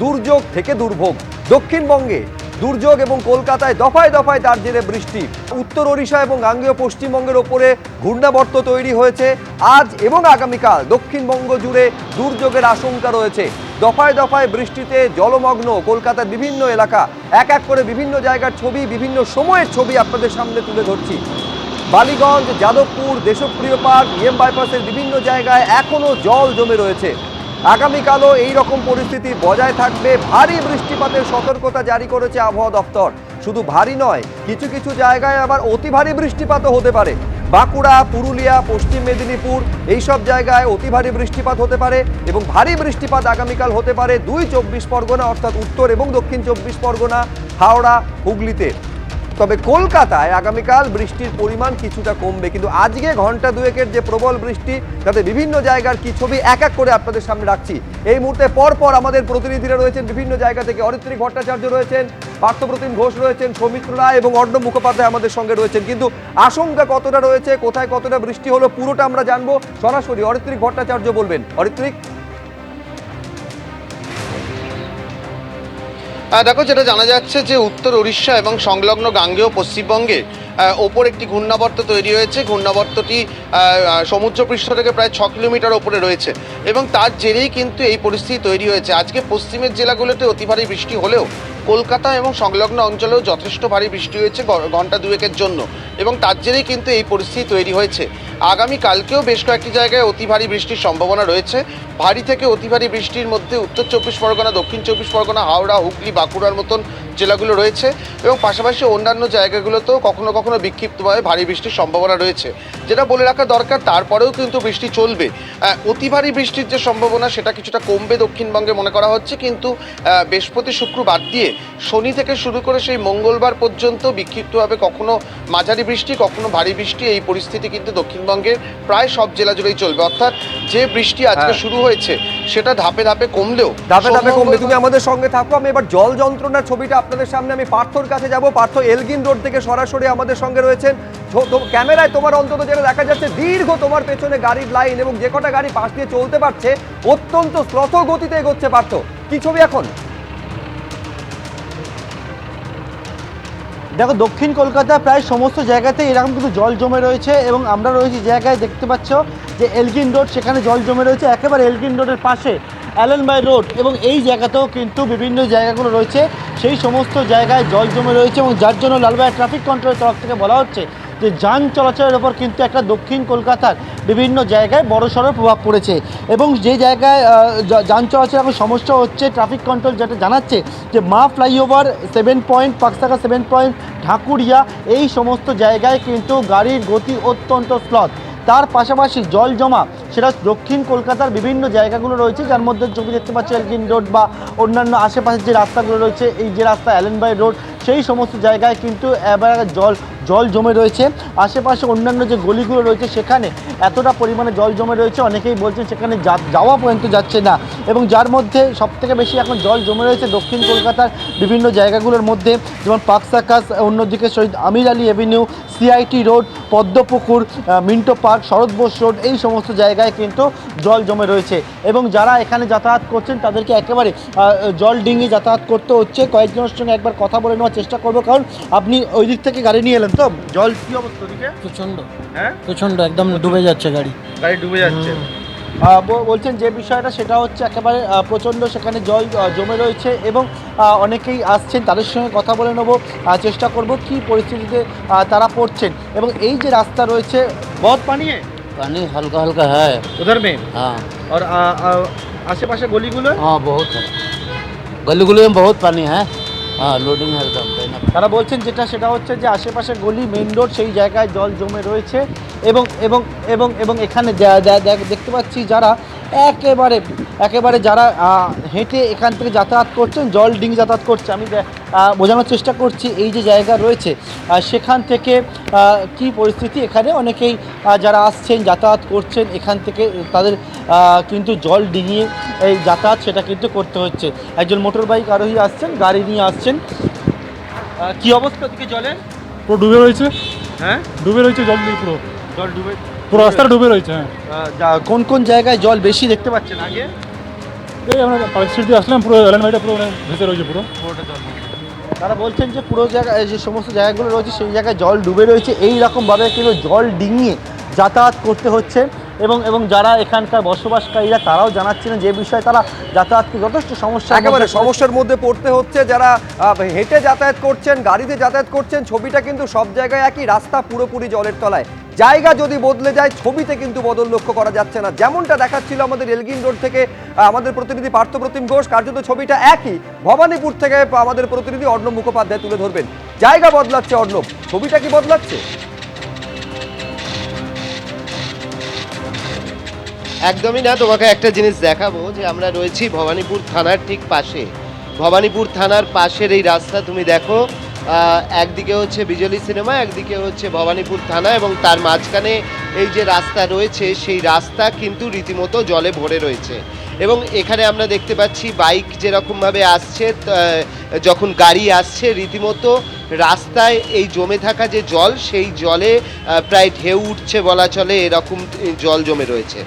দুর্যোগ থেকে দুর্ভোগ। দক্ষিণবঙ্গে দুর্যোগ এবং কলকাতায় দফায় দফায় তার জেরে বৃষ্টি। উত্তর ওড়িশা এবং গাঙ্গেয় পশ্চিমবঙ্গের ওপরে ঘূর্ণাবর্ত তৈরি হয়েছে। আজ এবং আগামীকাল দক্ষিণবঙ্গ জুড়ে দুর্যোগের আশঙ্কা রয়েছে। দফায় দফায় বৃষ্টিতে জলমগ্ন কলকাতার বিভিন্ন এলাকা। এক এক করে বিভিন্ন জায়গার ছবি, বিভিন্ন সময়ের ছবি আপনাদের সামনে তুলে ধরছি। বালিগঞ্জ, যাদবপুর, দেশপ্রিয় পার্ক ইএম বাইপাসের বিভিন্ন জায়গায় এখনও জল জমে রয়েছে। আগামীকালও এই রকম পরিস্থিতি বজায় থাকবে। ভারী বৃষ্টিপাতের সতর্কতা জারি করেছে আবহাওয়া দপ্তর। শুধু ভারী নয়, কিছু কিছু জায়গায় আবার অতি ভারী বৃষ্টিপাতও হতে পারে। বাঁকুড়া, পুরুলিয়া, পশ্চিম মেদিনীপুর, এইসব জায়গায় অতি ভারী বৃষ্টিপাত হতে পারে এবং ভারী বৃষ্টিপাত আগামীকাল হতে পারে দুই চব্বিশ পরগনা, অর্থাৎ উত্তর এবং দক্ষিণ চব্বিশ পরগনা, হাওড়া, হুগলিতে। তবে কলকাতায় আগামীকাল বৃষ্টির পরিমাণ কিছুটা কমবে, কিন্তু আজকে ঘণ্টা দুয়েকের যে প্রবল বৃষ্টি, তাতে বিভিন্ন জায়গার কি ছবি এক এক করে আপনাদের সামনে রাখছি। এই মুহূর্তে পর পর আমাদের প্রতিনিধিরা রয়েছেন, বিভিন্ন জায়গা থেকে অরিত্রিক ভট্টাচার্য রয়েছেন, পার্থপ্রতিম ঘোষ রয়েছেন, সৌমিত্র রায় এবং অর্ণব মুখোপাধ্যায় আমাদের সঙ্গে রয়েছেন। কিন্তু আশঙ্কা কতটা রয়েছে, কোথায় কতটা বৃষ্টি হলো, পুরোটা আমরা জানব। সরাসরি অরিত্রিক ভট্টাচার্য বলবেন। অরিত্রিক? দেখো যেটা জানা যাচ্ছে যে উত্তর উড়িষ্যা এবং সংলগ্ন গাঙ্গেয় পশ্চিমবঙ্গে ওপর একটি ঘূর্ণাবর্ত তৈরি হয়েছে। ঘূর্ণাবর্তটি সমুদ্রপৃষ্ঠ থেকে প্রায় ছ কিলোমিটার ওপরে রয়েছে এবং তার জেরেই কিন্তু এই পরিস্থিতি তৈরি হয়েছে। আজকে পশ্চিমের জেলাগুলোতে অতি ভারী বৃষ্টি হলেও কলকাতা এবং সংলগ্ন অঞ্চলেও যথেষ্ট ভারী বৃষ্টি হয়েছে ঘণ্টা দুয়েকের জন্য এবং তার জেরেই কিন্তু এই পরিস্থিতি তৈরি হয়েছে। আগামী কালকেও বেশ কয়েকটি জায়গায় অতি ভারী বৃষ্টির সম্ভাবনা রয়েছে। ভারী থেকে অতি ভারী বৃষ্টির মধ্যে উত্তর চব্বিশ পরগনা, দক্ষিণ চব্বিশ পরগনা, হাওড়া, হুগলি, বাঁকুড়ার মতন জেলাগুলো রয়েছে এবং পাশাপাশি অন্যান্য জায়গাগুলোতেও কখনো কখনো বিক্ষিপ্তভাবে ভারী বৃষ্টির সম্ভাবনা রয়েছে। যেটা বলে রাখা দরকার তারপরেও কিন্তু বৃষ্টি চলবে। অতি ভারী বৃষ্টির যে সম্ভাবনা সেটা কিছুটা কমবে দক্ষিণবঙ্গে মনে করা হচ্ছে। কিন্তু বৃহস্পতি শুক্র বাদ দিয়ে শনি থেকে শুরু করে সেই মঙ্গলবার পর্যন্ত বিক্ষিপ্তভাবে কখনো মাঝারি বৃষ্টি কখনো ভারী বৃষ্টি এই পরিস্থিতি কিন্তু দক্ষিণবঙ্গের প্রায় সব জেলা জুড়েই চলবে। অর্থাৎ যে বৃষ্টি আজকে হ্যাঁ। শুরু হয়েছে সেটা ধাপে ধাপে কমলেও ধাপে ধাপে কমবে। তুমি আমাদের সঙ্গে থাকো। আমি এবার জল যন্ত্রণার ছবিটা আপনাদের সামনে আমি পার্থর কাছে যাব। পার্থ এলগিন রোড থেকে সরাসরি আমাদের সঙ্গে রয়েছেন। ক্যামেরায় তোমার অন্তত যেটা দেখা যাচ্ছে, দীর্ঘ তোমার পেছনে গাড়ির লাইন এবং যে কটা গাড়ি পাশ দিয়ে চলতে পারছে, অত্যন্ত স্রথ গতিতে এগোচ্ছে পার্থ। কি ছবি এখন? দেখো, দক্ষিণ কলকাতায় প্রায় সমস্ত জায়গাতে এরকম কিন্তু জল জমে রয়েছে এবং আমরা রয়েছি জায়গায় দেখতে পাচ্ছ যে এলগিন রোড সেখানে জল জমে রয়েছে। একেবারে এলগিন রোডের পাশে অ্যালেনবাই রোড এবং এই জায়গাতেও কিন্তু বিভিন্ন জায়গাগুলো রয়েছে। সেই সমস্ত জায়গায় জল জমে রয়েছে এবং যার জন্য লালবাই ট্রাফিক কন্ট্রোলের তরফ থেকে বলা হচ্ছে যে যান চলাচলের ওপর কিন্তু একটা দক্ষিণ কলকাতার বিভিন্ন জায়গায় বড়সড় প্রভাব পড়েছে এবং যে জায়গায় যান চলাচলের এখন সমস্যা হচ্ছে, ট্রাফিক কন্ট্রোল যেটা জানাচ্ছে যে Maa flyover seven point পাকসাকা seven point, Dhakuria, এই সমস্ত জায়গায় কিন্তু গাড়ির গতি অত্যন্ত স্লথ। তার পাশাপাশি জল জমা, সেটা দক্ষিণ কলকাতার বিভিন্ন জায়গাগুলো রয়েছে, যার মধ্যে ছবি দেখতে পাচ্ছি এলকিন রোড বা অন্যান্য আশেপাশের যে রাস্তাগুলো রয়েছে, এই যে রাস্তা অ্যালেনবাই রোড সেই সমস্ত জায়গায় কিন্তু এবার জল জল জমে রয়েছে। আশেপাশে অন্যান্য যে গলিগুলো রয়েছে, সেখানে এতটা পরিমাণে জল জমে রয়েছে। অনেকেই বলছেন সেখানে যাওয়া পর্যন্ত যাচ্ছে না। এবং যার মধ্যে সবথেকে বেশি এখন জল জমে রয়েছে দক্ষিণ কলকাতার বিভিন্ন জায়গাগুলোর মধ্যে, যেমন পাকসাকাস অন্যদিকে Shahid Amir Ali avenue, CIT road, Padmapukur Minto park, Sarat Bose road, এই সমস্ত জায়গায় কিন্তু জল জমে রয়েছে। এবং যারা এখানে যাতায়াত করছেন, তাদেরকে একেবারে জল ডিঙি যাতায়াত করতে হচ্ছে। কয়েকজনের সঙ্গে একবার কথা বলে নেওয়ার চেষ্টা করব, কারণ আপনি ওই দিক থেকে গাড়ি নিয়ে এলেন একদম জল কি অবস্থা দিকে প্রচণ্ড হ্যাঁ? প্রচণ্ড একদম ডুবে যাচ্ছে গাড়ি। গাড়ি ডুবে যাচ্ছে। বলছেন যে বিষয়টা সেটা হচ্ছে একেবারে প্রচণ্ড সেখানে জল জমে রয়েছে এবং অনেকেই আসছেন তাদের সঙ্গে কথা বলে নেব চেষ্টা করব কি পরিস্থিতিতে তারা পড়ছেন। এবং এই যে রাস্তা রয়েছে বহুত পানি? পানি হালকা হালকা হ্যাঁ। উধার মে? হ্যাঁ। আর আশেপাশে গলিগুলো? হ্যাঁ বহুত গলিগুলো বহুত পানি হ্যাঁ। হ্যাঁ লোডিং হ্যালদাম তারা বলছেন যেটা, সেটা হচ্ছে যে আশেপাশে গলি মেন রোড সেই জায়গায় জল জমে রয়েছে এবং এবং এবং এবং এখানে দেখতে পাচ্ছি যারা একেবারে একেবারে যারা হেঁটে এখান থেকে যাতায়াত করছেন জল ডিঙে যাতায়াত করছে আমি বোঝানোর চেষ্টা করছি এই যে জায়গা রয়েছে সেখান থেকে কি পরিস্থিতি? এখানে অনেকেই যারা আসছেন যাতায়াত করছেন এখান থেকে তাদের কিন্তু জল ডিঙিয়ে এই যাতায়াত সেটা কিন্তু করতে হচ্ছে। একজন মোটর বাইক আরোহী আসছেন গাড়ি নিয়ে আসছেন। কি অবস্থা ওদিকে জলের? পুরো ডুবে রয়েছে। হ্যাঁ? ডুবে রয়েছে জল পুরো। জল ডুবে পুরো রাস্তাটা ডুবে রয়েছে হ্যাঁ। যা- কোন কোন জায়গায় জল বেশি দেখতে পাচ্ছেন আগে? এই আমরা পার্ক স্ট্রিট দিয়ে আসলাম পুরো এলান বাড়িটা পুরো মানে ভেসে রয়েছে পুরো। তারা বলছেন যে পুরো জায়গায় যে সমস্ত জায়গাগুলো রয়েছে সেই জায়গায় জল ডুবে রয়েছে। এই রকমভাবে কিন্তু জল ডিঙিয়ে যাতায়াত করতে হচ্ছে। এবং এবং যারা এখানকার বসবাসকারীরা তারাও জানাচ্ছেন যে বিষয়ে তারা যাতায়াতকে যথেষ্ট সমস্যা একেবারে সমস্যার মধ্যে পড়তে হচ্ছে। যারা আহ, হেঁটে যাতায়াত করছেন গাড়িতে যাতায়াত করছেন ছবিটা কিন্তু সব জায়গায় একই রাস্তা পুরোপুরি জলের তলায়। জায়গা যদি বদলে যায়, ছবিতে কিন্তু বদল লক্ষ্য করা যাচ্ছে না। যেমনটা দেখাচ্ছিল আমাদের এলগিন রোড থেকে আমাদের প্রতিনিধি পার্থপ্রতিম ঘোষ, কার্যত ছবিটা একই। ভবানীপুর থেকে আমাদের প্রতিনিধি অর্ণব মুখোপাধ্যায় তুলে ধরবেন। জায়গা বদলাচ্ছে অর্ণব, ছবিটা কি বদলাচ্ছে? একদমই না, তোমাকে একটা জিনিস দেখাবো যে আমরা রয়েছি ভবানীপুর থানার ঠিক পাশে। ভবানীপুর থানার পাশের এই রাস্তা, তুমি দেখো একদিকে হচ্ছে বিজলি সিনেমা, একদিকে হচ্ছে ভবানীপুর থানা এবং তার মাঝখানে এই যে রাস্তা রয়েছে, সেই রাস্তা কিন্তু রীতিমতো জলে ভরে রয়েছে। এবং এখানে আমরা দেখতে পাচ্ছি বাইক যেরকমভাবে আসছে যখন গাড়ি আসছে, রীতিমতো রাস্তায় এই জমে থাকা যে জল, সেই জলে প্রায় ঢেউ উঠছে বলা চলে, এরকম জল জমে রয়েছে।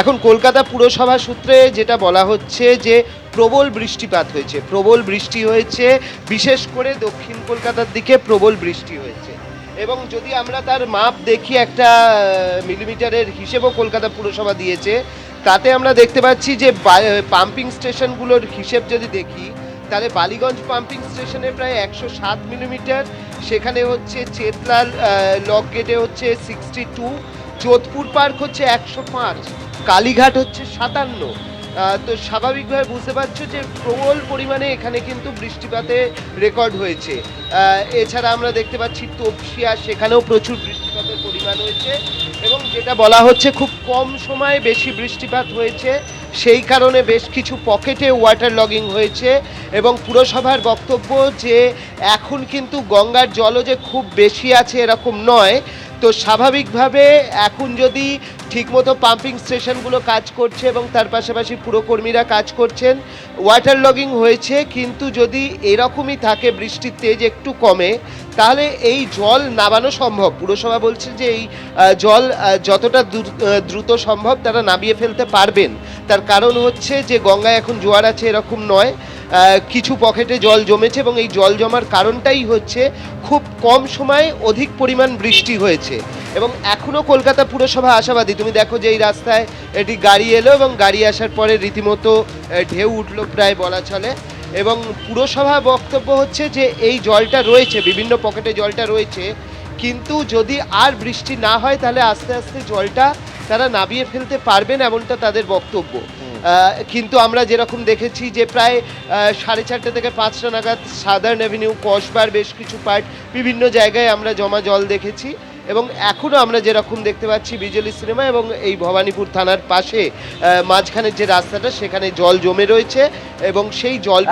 এখন কলকাতা পুরসভা সূত্রে যেটা বলা হচ্ছে যে প্রবল বৃষ্টিপাত হয়েছে। প্রবল বৃষ্টি হয়েছে, বিশেষ করে দক্ষিণ কলকাতার দিকে প্রবল বৃষ্টি হয়েছে। এবং যদি আমরা তার মাপ দেখি, একটা মিলিমিটারের হিসেবও কলকাতা পুরসভা দিয়েছে, তাতে আমরা দেখতে পাচ্ছি যে পাম্পিং স্টেশনগুলোর হিসেব যদি দেখি, তাহলে বালিগঞ্জ পাম্পিং স্টেশনে প্রায় একশো সাত মিলিমিটার, সেখানে হচ্ছে চেতলাল লক গেটে হচ্ছে সিক্সটি টু, যোধপুর পার্ক হচ্ছে একশো পাঁচ, কালীঘাট হচ্ছে সাতান্ন তো স্বাভাবিকভাবে বুঝতে পারছ যে প্রবল পরিমাণে এখানে কিন্তু বৃষ্টিপাতে রেকর্ড হয়েছে। এছাড়া আমরা দেখতে পাচ্ছি তপসিয়া, সেখানেও প্রচুর বৃষ্টিপাতের পরিমাণ হয়েছে এবং যেটা বলা হচ্ছে খুব কম সময়ে বেশি বৃষ্টিপাত হয়েছে। সেই কারণে বেশ কিছু পকেটে ওয়াটার লগিং হয়েছে এবং পুরসভার বক্তব্য যে এখন কিন্তু গঙ্গার জলও যে খুব বেশি আছে এরকম নয়। তো স্বাভাবিকভাবে এখন যদি ঠিকমতো পাম্পিং স্টেশনগুলো কাজ করছে এবং তার পাশাপাশি পুরকর্মীরা কাজ করছেন। ওয়াটার লগিং হয়েছে, কিন্তু যদি এরকমই থাকে বৃষ্টির তেজ একটু কমে, তাহলে এই জল নামানো সম্ভব। পুরসভা বলছে যে এই জল যতটা দ্রুত সম্ভব তারা নামিয়ে ফেলতে পারবেন। তার কারণ হচ্ছে যে গঙ্গায় এখন জোয়ার আছে এরকম নয়। কিছু পকেটে জল জমেছে এবং এই জল জমার কারণটাই হচ্ছে খুব কম সময়ে অধিক পরিমাণ বৃষ্টি হয়েছে। এবং এখনও কলকাতা পুরসভা আশাবাদী। তুমি দেখো যে এই রাস্তায় এটি গাড়ি এলো এবং গাড়ি আসার পরে রীতিমতো ঢেউ উঠল প্রায় বলা চলে। এবং পুরসভা বক্তব্য হচ্ছে যে এই জলটা রয়েছে, বিভিন্ন পকেটে জলটা রয়েছে, কিন্তু যদি আর বৃষ্টি না হয় তাহলে আস্তে আস্তে জলটা তারা নাবিয়ে ফেলতে পারবেন এমনটা তাদের বক্তব্য। কিন্তু আমরা যেরকম দেখেছি যে প্রায় সাড়ে চারটে থেকে পাঁচটা নাগাদ সাদার্ন অ্যাভিনিউ কসবার বেশ কিছু পার্ট বিভিন্ন জায়গায় আমরা জমা জল দেখেছি। এবং এখনও আমরা যেরকম দেখতে পাচ্ছি বিজলি সিনেমা এবং এই ভবানীপুর থানার পাশে মাঝখানের যে রাস্তাটা সেখানে জল জমে রয়েছে এবং সেই জল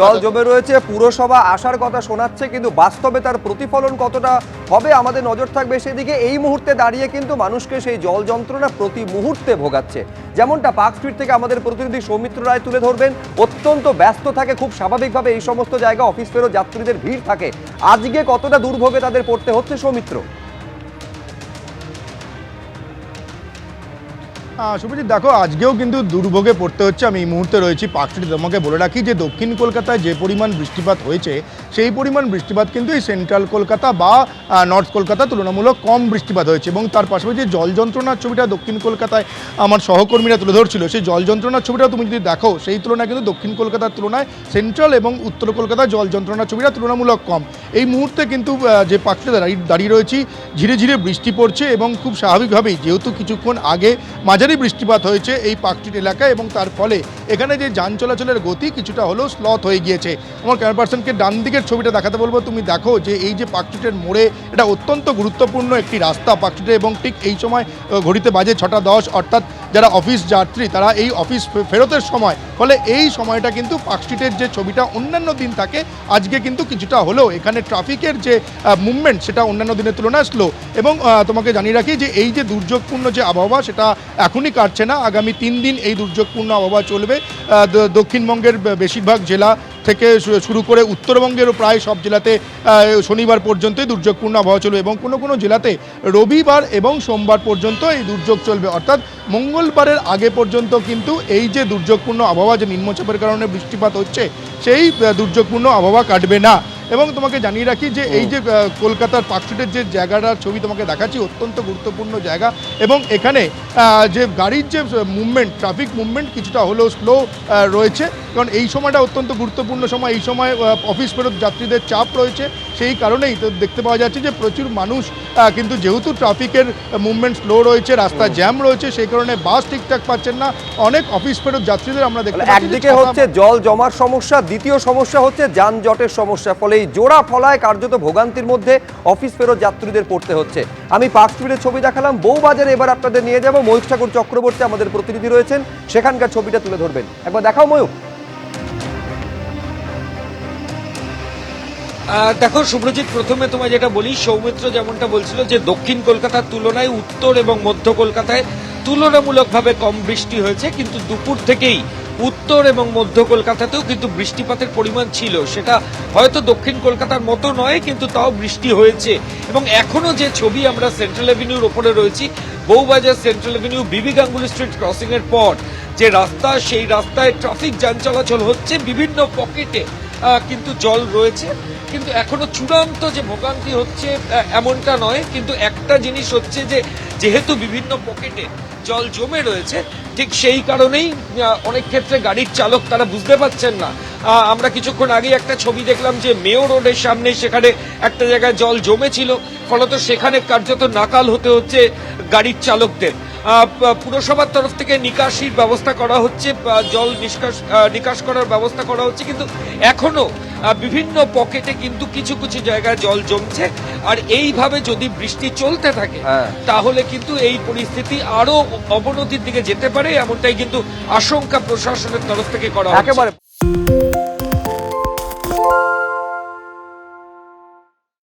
জল জমে রয়েছে পুরসভা আসার কথা শোনাচ্ছে কিন্তু বাস্তবে তার প্রতিফলন কতটা হবে আমাদের নজর থাকবে সেদিকে। এই মুহূর্তে দাঁড়িয়ে কিন্তু মানুষকে সেই জল যন্ত্রণা প্রতি মুহূর্তে ভোগাচ্ছে। যেমনটা পার্ক স্ট্রিট থেকে আমাদের প্রতিনিধি সৌমিত্র রায় তুলে ধরবেন অত্যন্ত ব্যস্ত থাকে খুব স্বাভাবিকভাবে এই সমস্ত জায়গা অফিস ফেরত যাত্রীদের ভিড় থাকে। আজকে কতটা দুর্ভোগে তাদের পড়তে হচ্ছে সৌমিত্র? শুভজিৎ, দেখো, আজকেও কিন্তু দুর্ভোগে পড়তে হচ্ছে। আমি এই মুহূর্তে রয়েছি পার্কস্ট্রিটে তোমাকে বলে রাখি যে দক্ষিণ কলকাতায় যে পরিমাণ বৃষ্টিপাত হয়েছে, সেই পরিমাণ বৃষ্টিপাত কিন্তু এই সেন্ট্রাল কলকাতা বা নর্থ কলকাতা তুলনামূলক কম বৃষ্টিপাত হয়েছে। এবং তার পাশাপাশি যে জল যন্ত্রণার ছবিটা দক্ষিণ কলকাতায় আমার সহকর্মীরা তুলে ধরছিল। সেই জল যন্ত্রণার ছবিটা তুমি যদি দেখো, সেই তুলনায় কিন্তু দক্ষিণ কলকাতার তুলনায় সেন্ট্রাল এবং উত্তর কলকাতায় জল যন্ত্রণার ছবিটা তুলনামূলক কম। এই মুহূর্তে কিন্তু যে পার্কটিতে দাঁড়িয়ে দাঁড়িয়ে রয়েছি ধীরে ধীরে বৃষ্টি পড়ছে এবং খুব স্বাভাবিকভাবেই, যেহেতু কিছুক্ষণ আগে মাঝারি বৃষ্টিপাত হয়েছে এই পার্কটির এলাকায় এবং তার ফলে এখানে যে যান চলাচলের গতি কিছুটা হলেও স্লথ হয়ে গিয়েছে। আমার ক্যামেরা পার্সনকে ডান দিকের ছবিটা দেখাতে বলব। তুমি দেখো যে এই যে পার্কস্ট্রিটের মোড়ে এটা অত্যন্ত গুরুত্বপূর্ণ একটি রাস্তা পার্কস্ট্রিটে এবং ঠিক এই সময় ঘড়িতে বাজে ছটা দশ, অর্থাৎ যারা অফিস যাত্রী, তারা এই অফিস ফেরতের সময়, ফলে এই সময়টা কিন্তু পার্কস্ট্রিটের যে ছবিটা অন্যান্য দিন থাকে, আজকে কিন্তু কিছুটা হলেও এখানে ট্রাফিকের যে মুভমেন্ট সেটা অন্যান্য দিনের তুলনায় স্লো এবং তোমাকে জানিয়ে রাখি যে এই যে দুর্যোগপূর্ণ যে আবহাওয়া, সেটা এখনই কাটছে না। আগামী তিন দিন এই দুর্যোগপূর্ণ আবহাওয়া চলবে। দক্ষিণবঙ্গের বেশিরভাগ জেলা থেকে শুরু করে উত্তরবঙ্গেরও প্রায় সব জেলাতে শনিবার পর্যন্তই দুর্যোগপূর্ণ আবহাওয়া চলবে এবং কোনো কোনো জেলাতে রবিবার এবং সোমবার পর্যন্ত এই দুর্যোগ চলবে। অর্থাৎ মঙ্গলবারের আগে পর্যন্ত কিন্তু এই যে দুর্যোগপূর্ণ আবহাওয়া, যে নিম্নচাপের কারণে বৃষ্টিপাত হচ্ছে, সেই দুর্যোগপূর্ণ আবহাওয়া কাটবে না। এবং তোমাকে জানিয়ে রাখি যে এই যে কলকাতার পার্কস্ট্রিটের যে জায়গাটার ছবি তোমাকে দেখাচ্ছি অত্যন্ত গুরুত্বপূর্ণ জায়গা এবং এখানে যে গাড়ির যে মুভমেন্ট ট্রাফিক মুভমেন্ট কিছুটা হলেও স্লো রয়েছে। কারণ এই সময়টা অত্যন্ত গুরুত্বপূর্ণ সময়। এই সময় অফিস ফেরত যাত্রীদের চাপ রয়েছে। সেই কারণেই তো দেখতে পাওয়া যাচ্ছে যে প্রচুর মানুষ কিন্তু যেহেতু ট্রাফিকের মুভমেন্ট স্লো রয়েছে রাস্তা জ্যাম রয়েছে সেই কারণে বাস ঠিকঠাক পাচ্ছেন না। অনেক অফিস ফেরত যাত্রীদের আমরা দেখতে একদিকে হচ্ছে জল জমার সমস্যা দ্বিতীয় সমস্যা হচ্ছে যানজটের সমস্যা ফলে এই জোড়া ফলায় কার্যত ভোগান্তির মধ্যে অফিস ফেরত যাত্রীদের পড়তে হচ্ছে। আমি পার্ক স্ট্রিটের ছবি দেখালাম বউবাজারে এবার আপনাদের নিয়ে যাব। ময়ূক ঠাকুর চক্রবর্তী আমাদের প্রতিনিধি রয়েছেন সেখানকার ছবিটা তুলে ধরবেন। একবার দেখাও ময়ূক দেখো, শুভ্রজিৎ, প্রথমে তোমায় যেটা বলি, সৌমিত্র যেমনটা বলছিল যে দক্ষিণ কলকাতার তুলনায় উত্তর এবং মধ্য কলকাতায় তুলনামূলকভাবে কম বৃষ্টি হয়েছে, কিন্তু দুপুর থেকেই উত্তর এবং মধ্য কলকাতাতেও কিন্তু বৃষ্টিপাতের পরিমাণ ছিল। সেটা হয়তো দক্ষিণ কলকাতার মতো নয়, কিন্তু তাও বৃষ্টি হয়েছে। এবং এখনও যে ছবি আমরা সেন্ট্রাল এভিনিউর ওপরে রয়েছি, বউবাজার সেন্ট্রাল এভিনিউ, বিবি গাঙ্গুলি স্ট্রিট ক্রসিং এর পর, যে রাস্তা, সেই রাস্তায় ট্রাফিক যান চলাচল হচ্ছে, বিভিন্ন পকেটে কিন্তু জল রয়েছে। কিন্তু এখনও চূড়ান্ত যে ভোগান্তি হচ্ছে এমনটা নয়। কিন্তু একটা জিনিস হচ্ছে যে, যেহেতু বিভিন্ন পকেটে জল জমে রয়েছে, ঠিক সেই কারণেই অনেক ক্ষেত্রে গাড়ির চালক তারা বুঝতে পারছেন না। আমরা কিছুক্ষণ আগে একটা ছবি দেখলাম যে মেয়র রোডের সামনে সেখানে একটা জায়গায় জল জমেছিল। ফলত সেখানে কার্যত নাকাল হতে হচ্ছে। গাড়ির চালকদের। পুরসভার তরফ থেকে নিকাশির ব্যবস্থা করা হচ্ছে জল নিষ্কাশ নিকাশ করার ব্যবস্থা করা হচ্ছে কিন্তু এখনও আহ, বিভিন্ন পকেটে কিন্তু কিছু কিছু জায়গায় জল জমছে। আর এইভাবে যদি বৃষ্টি চলতে থাকে হ্যাঁ। তাহলে কিন্তু এই পরিস্থিতি আরও অবনতির দিকে যেতে পারে এমনটাই কিন্তু আশঙ্কা প্রশাসনের তরফ থেকে করা একেবারে।